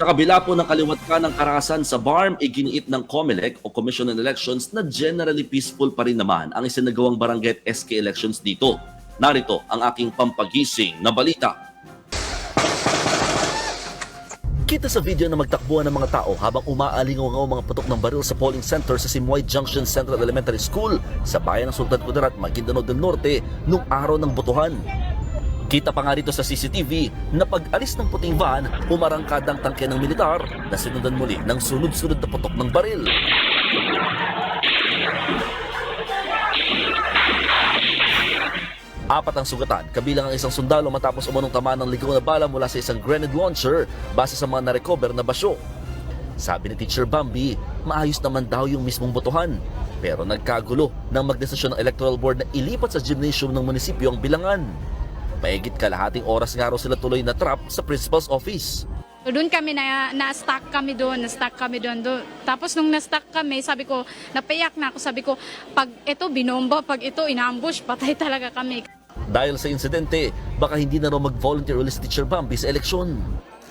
Sa kabila po ng kaliwat ka ng karahasan sa BARM, iginiit ng COMELEC o Commission on Elections na generally peaceful pa rin naman ang isinagawang barangay at SK elections dito. Narito ang aking pampagising na balita. Kita sa video na magtakbuhan ng mga tao habang umaalingaw mga putok ng baril sa polling center sa Simoy Junction Central Elementary School sa bayan ng Sultan Kudarat, Maguindanao del Norte noong araw ng botohan. Kita pa nga rito sa CCTV na pag-alis ng puting van, umarangkad ang tangke ng militar na sinundan muli ng sunod-sunod na putok ng baril. Apat ang sugatan, kabilang ang isang sundalo matapos umunong tama ng ligaw na bala mula sa isang grenade launcher base sa mga na-recover na basyo. Sabi ni Teacher Bambi, maayos naman daw yung mismong botohan. Pero nagkagulo nang magdesisyon ng Electoral Board na ilipat sa gymnasium ng munisipyo ang bilangan. Mahigit kalahating oras nga raw sila tuloy na trap sa principal's office. So, doon kami na, na-stuck kami doon, na-stuck kami doon. doon. Tapos nung na-stuck kami, sabi ko, napayak na ako, sabi ko, pag ito binomba, pag ito inambush, patay talaga kami. Dahil sa insidente, baka hindi na raw mag-volunteer ulit si Teacher Bambi sa eleksyon.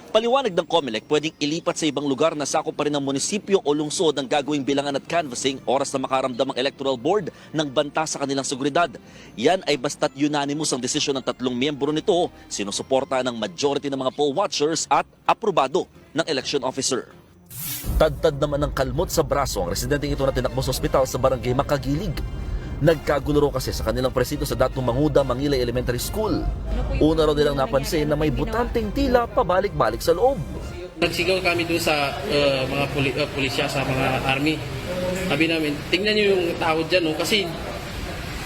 Paliwanag ng COMELEC, pwedeng ilipat sa ibang lugar na sakop pa rin ng munisipyo o lungsod ang gagawing bilangan at canvassing oras na makaramdam ang Electoral Board ng banta sa kanilang seguridad. Yan ay basta't unanimous ang desisyon ng tatlong miyembro nito, sinusuporta ng majority ng mga poll watchers at aprobado ng election officer. Tadtad naman ng kalmot sa braso ang residenteng ito na tinakbo sa ospital sa barangay Makagilig. Nagkagulo raw kasi sa kanilang presido sa datong Manguda Mangilay Elementary School. Una raw nilang napansin na may butanteng tila pabalik-balik sa loob. Nagsigaw kami doon sa uh, mga puli, uh, pulisya, sa mga army. Sabi namin, tingnan nyo yung tao dyan, no? kasi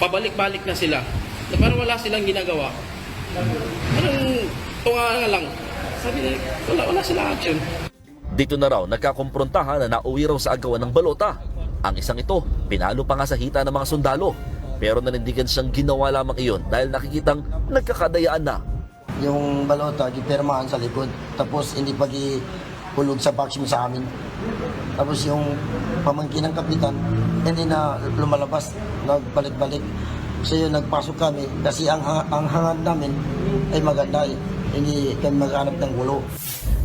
pabalik-balik na sila. Na parang wala silang ginagawa. Parang tunga nga lang. Sabi na, wala, wala silang action. Dito na raw nagkakumprontahan na nauwi raw sa agawan ng balota. Ang isang ito, pinalo pa nga sa hita ng mga sundalo. Pero nanindigan siyang ginawa lamang iyon dahil nakikitang nagkakadayaan na. yung balota gipirmahan sa likod tapos hindi pa hulog sa vacuum sa amin tapos yung pamangkin ng kapitan hindi na lumalabas nagbalik-balik so yun nagpasok kami kasi ang, ang hangad namin ay maganda eh. hindi kami maghanap ng gulo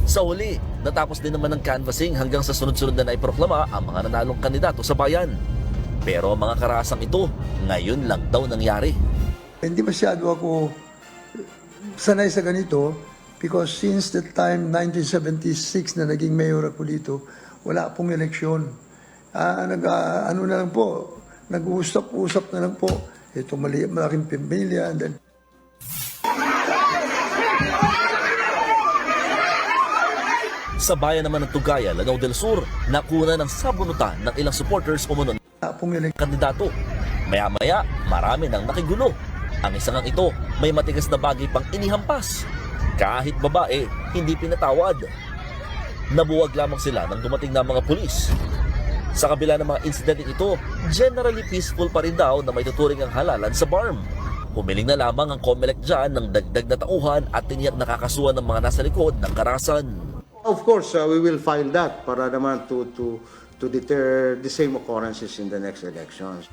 Sa uli, natapos din naman ng canvassing hanggang sa sunod-sunod na naiproklama ang mga nanalong kandidato sa bayan. Pero ang mga karasang ito, ngayon lang daw nangyari. Hindi masyado ako sanay sa ganito because since the time 1976 na naging mayor ako dito, wala pong eleksyon. Ah, nag, ah, ano na lang po, nag-uusap-usap na lang po. Ito mali, malaking pamilya. And then, Sa bayan naman ng Tugaya, Lanao del Sur, nakuna ng sabunutan ng ilang supporters pong eleksyon. kandidato. Maya-maya, marami nang nakigulo. Ang isang ang ito, may matigas na bagay pang inihampas. Kahit babae, hindi pinatawad. Nabuwag lamang sila nang dumating na mga pulis. Sa kabila ng mga insidente ito, generally peaceful pa rin daw na may tuturing ang halalan sa BARM. Humiling na lamang ang COMELEC dyan ng dagdag na tauhan at tiniyak nakakasuhan ng mga nasa likod ng karasan. Of course, uh, we will file that para naman to to to deter the same occurrences in the next elections.